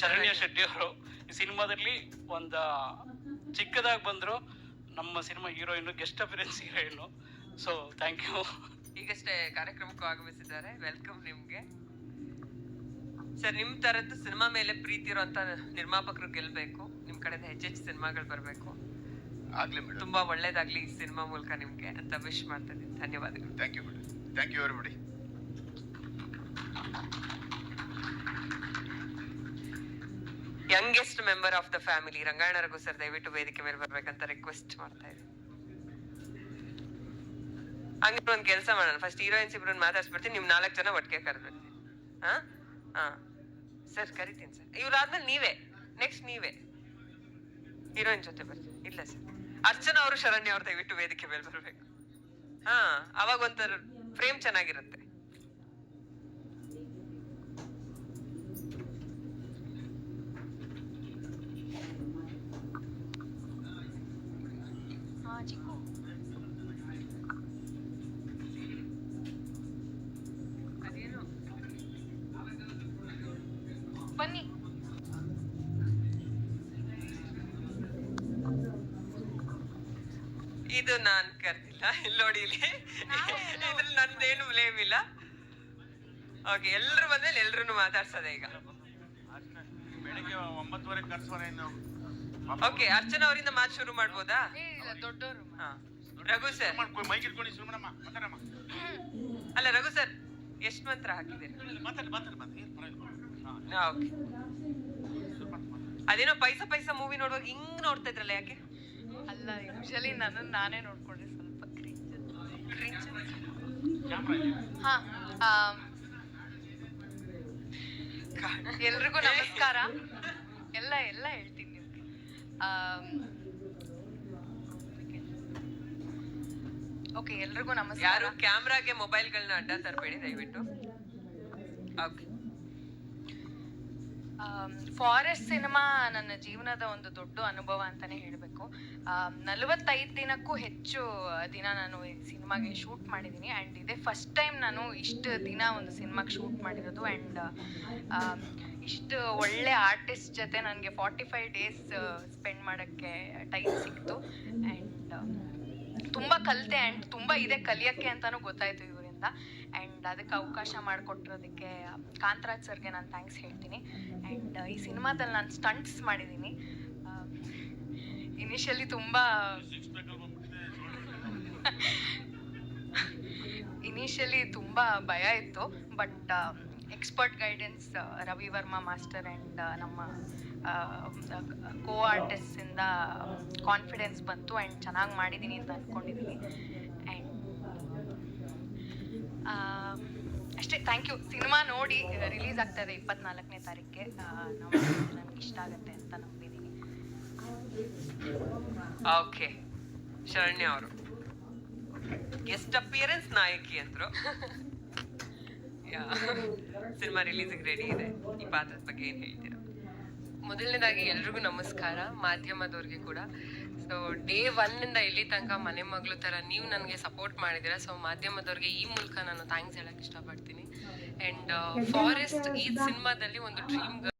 ಶರಣ್ಯ ಶೆಟ್ಟಿ ಅವರು ಈ ಸಿನಿಮಾದಲ್ಲಿ ಒಂದು ಚಿಕ್ಕದಾಗಿ ಬಂದರು ನಮ್ಮ cinema heroine guest appearance heroine. So thank you ಈಗಷ್ಟೇ ಕಾರ್ಯಕ್ರಮಕ್ಕೂ ಆಗಮಿಸಿದ್ದಾರೆ ವೆಲ್ಕಮ್ ನಿಮ್ಗೆ. ಸರ್ ನಿಮ್ ತರದ್ದು ಸಿನಿಮಾ ಮೇಲೆ ಪ್ರೀತಿ ಇರುವಂತ ನಿರ್ಮಾಪಕರು ಗೆಲ್ಬೇಕು. ನಿಮ್ ಕಡೆಯಿಂದ ಹೆಚ್ಚೆಚ್ಚು ಸಿನಿಮಾಗಳು ಬರಬೇಕು. ಆಗ್ಲಿ ಮೇಡಮ್. ತುಂಬಾ ಒಳ್ಳೇದಾಗ್ಲಿ ಈ ಸಿನಿಮಾ ಮೂಲಕ ನಿಮ್ಗೆ ಅಂತ ವಿಶ್ ಮಾಡ್ತಾ ಇದ್ದೀನಿ. ಧನ್ಯವಾದಗಳು. Thank you madam thank you everybody youngest member of the family Rangayana Raghu sir, ದಯವಿಟ್ಟು ವೇದಿಕೆ ಮೇಲೆ ಬರ್ಬೇಕಂತ ರಿಕ್ವೆಸ್ಟ್ ಮಾಡ್ತಾ ಇದ್ದೀನಿ. ಹಂಗೆ ಒಂದ್ ಕೆಲಸ ಮಾಡೋಣ. ಫಸ್ಟ್ ಹೀರೋಯಿನ್ಸ್ ಇಬ್ರನ್ನ ಮಾತಾಡ್ಸ್ಬಿಡ್ತೀನಿ. ನಿಮ್ ನಾಲ್ಕು ಜನ ಒಟ್ಟಿಗೆ ಕರೆದ್ಬಿಡ್ತೀನಿ. ಹಾ? ಹಾ. ಸರ್, ಕರಿತೀನಿ ಸರ್. ಇವ್ರಾದ್ಮೇಲೆ ನೀವೇ. ನೆಕ್ಸ್ಟ್ ನೀವೇ. ಹೀರೋಯಿನ್ ಜೊತೆ ಬರ್ತೀನಿ. ಇಲ್ಲ ಸರ್. ಅರ್ಚನಾ ಅವರು ಶರಣ್ಯ ಅವ್ರು ದಯವಿಟ್ಟು ವೇದಿಕೆ ಮೇಲೆ ಬರ್ಬೇಕು. ಹಾ, ಅವಾಗ ಒಂಥರ ಫ್ರೇಮ್ ಚೆನ್ನಾಗಿರುತ್ತೆ. ಬನ್ನಿ. ಇದು ನಾನ್ ಕರ್ದಿಲ್ಲ. ಇಲ್ಲಿ ನೋಡಿ ಇಲ್ಲಿ. ಇದ್ರಲ್ಲಿ ನಂದೇನು ಬ್ಲೇಮ್ ಇಲ್ಲ. ಓಕೆ ಎಲ್ರು ಬಂದ್ಮೇಲೆ ಎಲ್ರು ಮಾತಾಡ್ಸೋದೆ ಈಗ. ಬೆಳಿಗ್ಗೆ ಒಂಬತ್ತುವರೆಗೆ ಕರ್ಸೋಣ ಇನ್ನು. ಓಕೆ ಅರ್ಚನಾ ಅವರಿಂದ ಮಾತು ಶುರು ಮಾಡ್ಬೋದಾ? ದೊಡ್ಡವರು ಹಾ. ರಘು ಸರ್ ಮೈಕ್ ಇಟ್ಕೊಂಡು ಸುಮ್ಮನಮ್ಮ ಮಾತಾಡಮ್ಮ. ಅಲ್ಲ ರಘು ಸರ್ ಎಷ್ಟು ಮಂತ್ರ ಹಾಕಿದ್ದೀರಿ? ಮಾತಾಡಿ ಮಾತಾಡಿ ಮಾತಾಡಿ. ಏನು ಪರವಾಗಿಲ್ಲ okay. ಅದೇನೋ ಪೈಸಾ ಪೈಸಾ ಮೂವಿ ನೋಡುವಾಗ ಹಿಂಗ್ ನೋಡ್ತಾ ಇದ್ರಲ್ಲ ಯಾಕೆ? ಅಲ್ಲ ಯೂಶಲಿ ನಾನು ನಾನೇ ನೋಡ್ಕೊಂಡೆ ಸ್ವಲ್ಪ ಹಾ ಎಲ್ರಿಗೂ ನಮಸ್ಕಾರ. ಎಲ್ಲ ಎಲ್ಲ ಹೇಳ್ತೀನಿ. ಓಕೆ ಎಲ್ರಿಗೂ ನಮಸ್ಕಾರ. ಯಾರು ಕ್ಯಾಮ್ರಾಗೆ ಮೊಬೈಲ್ಗಳನ್ನ ಅಡ್ಡ ತರಬೇಡಿ ದಯವಿಟ್ಟು. ಓಕೆ. ಫಾರೆಸ್ಟ್ ಸಿನಿಮಾ ನನ್ನ ಜೀವನದ ಒಂದು ದೊಡ್ಡ ಅನುಭವ ಅಂತಾನೆ ಹೇಳಬೇಕು. ನಲವತ್ತೈದು ದಿನಕ್ಕೂ ಹೆಚ್ಚು ದಿನ ನಾನು ಈ ಸಿನಿಮಾಗೆ ಶೂಟ್ ಮಾಡಿದ್ದೀನಿ ಆ್ಯಂಡ್ ಇದೇ ಫಸ್ಟ್ ಟೈಮ್ ನಾನು ಇಷ್ಟು ದಿನ ಒಂದು ಸಿನಿಮಾಗೆ ಶೂಟ್ ಮಾಡಿರೋದು. ಆ್ಯಂಡ್ ಇಷ್ಟು ಒಳ್ಳೆ ಆರ್ಟಿಸ್ಟ್ ಜೊತೆ ನನಗೆ ಫಾರ್ಟಿ ಫೈವ್ ಡೇಸ್ ಸ್ಪೆಂಡ್ ಮಾಡೋಕ್ಕೆ ಟೈಮ್ ಸಿಕ್ತು. ಆ್ಯಂಡ್ ತುಂಬ ಕಲಿತೆ. ಆ್ಯಂಡ್ ತುಂಬ ಇದೆ ಕಲಿಯೋಕ್ಕೆ ಅಂತಲೂ ಗೊತ್ತಾಯಿತು ಇವರಿಂದ. ಆ್ಯಂಡ್ ಅದಕ್ಕೆ ಅವಕಾಶ ಮಾಡಿಕೊಟ್ಟಿರೋದಕ್ಕೆ ಕಾಂತರಾಜ್ ಸರ್ಗೆ ನಾನು ಥ್ಯಾಂಕ್ಸ್ ಹೇಳ್ತೀನಿ. ಆ್ಯಂಡ್ ಈ ಸಿನಿಮಾದಲ್ಲಿ ನಾನು ಸ್ಟಂಟ್ಸ್ ಮಾಡಿದ್ದೀನಿ. ಇನಿಷಿಯಲಿ ತುಂಬ ಇನಿಷಿಯಲಿ ತುಂಬ ಭಯ ಇತ್ತು. But expert guidance Ravi Varma master and ನಮ್ಮ ಕೋ ಆರ್ಟಿಸ್ಟಿಂದ ಕಾನ್ಫಿಡೆನ್ಸ್ ಬಂತು. ಆ್ಯಂಡ್ ಚೆನ್ನಾಗಿ ಮಾಡಿದ್ದೀನಿ ಅಂತ ಅಂದ್ಕೊಂಡಿದ್ದೀನಿ ಅಷ್ಟೇ ಥ್ಯಾಂಕ್ ಯು ಸಿನಿಮಾ ನೋಡಿ ರಿಲೀಸ್ ಆಗ್ತಾ ಇದೆ ಇಪ್ಪತ್ನಾಲ್ಕನೇ ತಾರೀಕಿಗೆ ನಾವು ನನಗೆ ಇಷ್ಟ ಆಗುತ್ತೆ ಅಂತ ನಂಬಿದ್ದೀನಿ ಓಕೆ ಶರಣ್ಯ ಅವರು. ಗೆಸ್ಟ್ ಅಪಿಯರೆನ್ಸ್ ನಾಯಕಿ ಅಂದ್ರು. ಸಿನಿಮಾ ರಿಲೀಸಿಗೆ ರೆಡಿ ಇದೆ. ಈ ಪಾತ್ರದ ಬಗ್ಗೆ ಏನು ಹೇಳ್ತೀರಾ? ಮೊದಲನೇದಾಗಿ ಎಲ್ರಿಗೂ ನಮಸ್ಕಾರ ಮಾಧ್ಯಮದವ್ರಿಗೆ ಕೂಡ. ಸೊ ಡೇ ಒನ್ನಿಂದ ಇಲ್ಲಿ ತನಕ ಮನೆ ಮಗಳು ಥರ ನೀವು ನನಗೆ ಸಪೋರ್ಟ್ ಮಾಡಿದ್ದೀರಾ. ಸೊ ಮಾಧ್ಯಮದವ್ರಿಗೆ ಈ ಮೂಲಕ ನಾನು ಥ್ಯಾಂಕ್ಸ್ ಹೇಳಕ್ಕೆ ಇಷ್ಟಪಡ್ತೀನಿ. ಆ್ಯಂಡ್ ಫಾರೆಸ್ಟ್ ಈ ಸಿನಿಮಾದಲ್ಲಿ ಒಂದು ಡ್ರೀಮ್